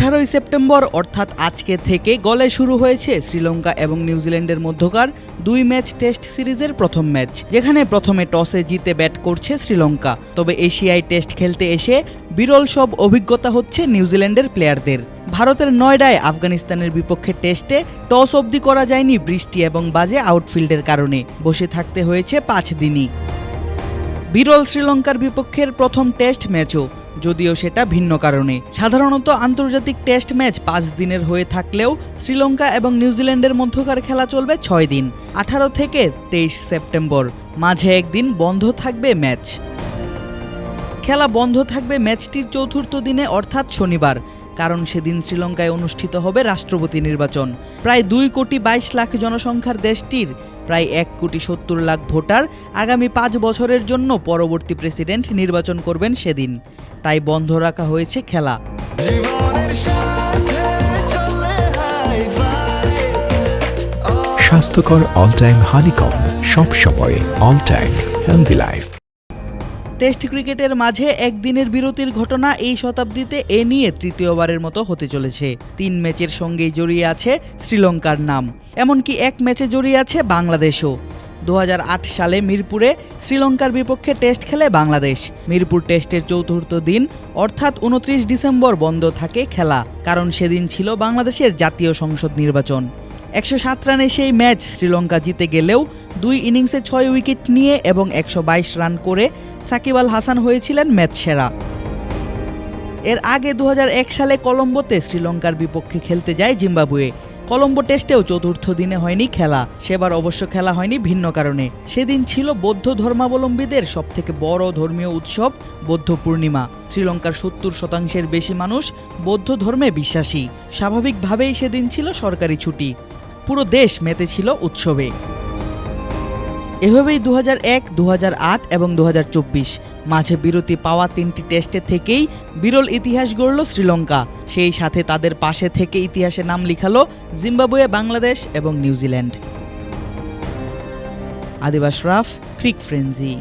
আঠারোই সেপ্টেম্বর, অর্থাৎ আজকে থেকে গলে শুরু হয়েছে শ্রীলঙ্কা এবং নিউজিল্যান্ডের মধ্যকার দুই ম্যাচ টেস্ট সিরিজের প্রথম ম্যাচ, যেখানে প্রথমে টসে জিতে ব্যাট করছে শ্রীলঙ্কা। তবে এশিয়ায় টেস্ট খেলতে এসে বিরল সব অভিজ্ঞতা হচ্ছে নিউজিল্যান্ডের প্লেয়ারদের। ভারতের নয়ডায় আফগানিস্তানের বিপক্ষে টেস্টে টস অবধি করা যায়নি বৃষ্টি এবং বাজে আউটফিল্ডের কারণে, বসে থাকতে হয়েছে পাঁচ দিনই। বিরল শ্রীলঙ্কার বিপক্ষের প্রথম টেস্ট ম্যাচও। যদিও সেটা ভিন্ন কারণে। সাধারণত আন্তর্জাতিক টেস্ট ম্যাচ পাঁচ দিনের হয়ে থাকলেও শ্রীলঙ্কা এবং নিউজিল্যান্ডের মধ্যকার খেলা চলবে ছয় দিন, আঠারো থেকে তেইশ সেপ্টেম্বর। মাঝে একদিন বন্ধ থাকবে ম্যাচ। খেলা বন্ধ থাকবে ম্যাচটির চতুর্থ দিনে, অর্থাৎ শনিবার, কারণ সেদিন শ্রীলঙ্কায় অনুষ্ঠিত হবে রাষ্ট্রপতি নির্বাচন। প্রায় দুই কোটি বাইশ লাখ জনসংখ্যার দেশটির প্রায় এক কোটি সত্তর লাখ ভোটার আগামী পাঁচ বছরের জন্য পরবর্তী প্রেসিডেন্ট নির্বাচন করবেন সেদিন। তাই বন্ধ রাখা হয়েছে খেলা। স্বাস্থ্যকর অল টাইম হানিকম সব সময় all time healthy life test ক্রিকেটের মাঝে একদিনের বিরতির ঘটনা এই শতাব্দীতে এ নিয়ে তৃতীয়বারের মতো হতে চলেছে। তিন ম্যাচের সঙ্গেই জড়িয়ে আছে শ্রীলঙ্কার নাম। এমনকি এক ম্যাচে জড়িয়ে আছে বাংলাদেশও। দু হাজার আট সালে মিরপুরে শ্রীলঙ্কার বিপক্ষে টেস্ট খেলে বাংলাদেশ। মিরপুর টেস্টের চতুর্থ দিন, অর্থাৎ উনত্রিশ ডিসেম্বর বন্ধ থাকে খেলা, কারণ সেদিন ছিল বাংলাদেশের জাতীয় সংসদ নির্বাচন। একশো সাত রানে সেই ম্যাচ শ্রীলঙ্কা জিতে গেলেও দুই ইনিংসে ছয় উইকেট নিয়ে এবং একশো বাইশ রান করে সাকিব আল হাসান হয়েছিলেন ম্যাচ সেরা। এর আগে দু হাজার এক সালে কলম্বোতে শ্রীলঙ্কার বিপক্ষে খেলতে যায় জিম্বাবুয়ে। কলম্বো টেস্টেও চতুর্থ দিনে হয়নি খেলা। সেবার অবশ্য খেলা হয়নি ভিন্ন কারণে। সেদিন ছিল বৌদ্ধ ধর্মাবলম্বীদের সবথেকে বড় ধর্মীয় উৎসব বৌদ্ধ পূর্ণিমা। শ্রীলঙ্কার সত্তর শতাংশের বেশি মানুষ বৌদ্ধ ধর্মে বিশ্বাসী। স্বাভাবিকভাবেই সেদিন ছিল সরকারি ছুটি। পুরো দেশ মেতেছিল উৎসবে। এভাবেই দু এক দু এবং দু হাজার চব্বিশ মাঝে বিরতি পাওয়া তিনটি টেস্টে থেকেই বিরল ইতিহাস গড়ল শ্রীলঙ্কা। সেই সাথে তাদের পাশে থেকে ইতিহাসে নাম লিখালো জিম্বাবুয়ে, বাংলাদেশ এবং নিউজিল্যান্ড। আদিবাস রাফ, ক্রিক ফ্রেঞ্জি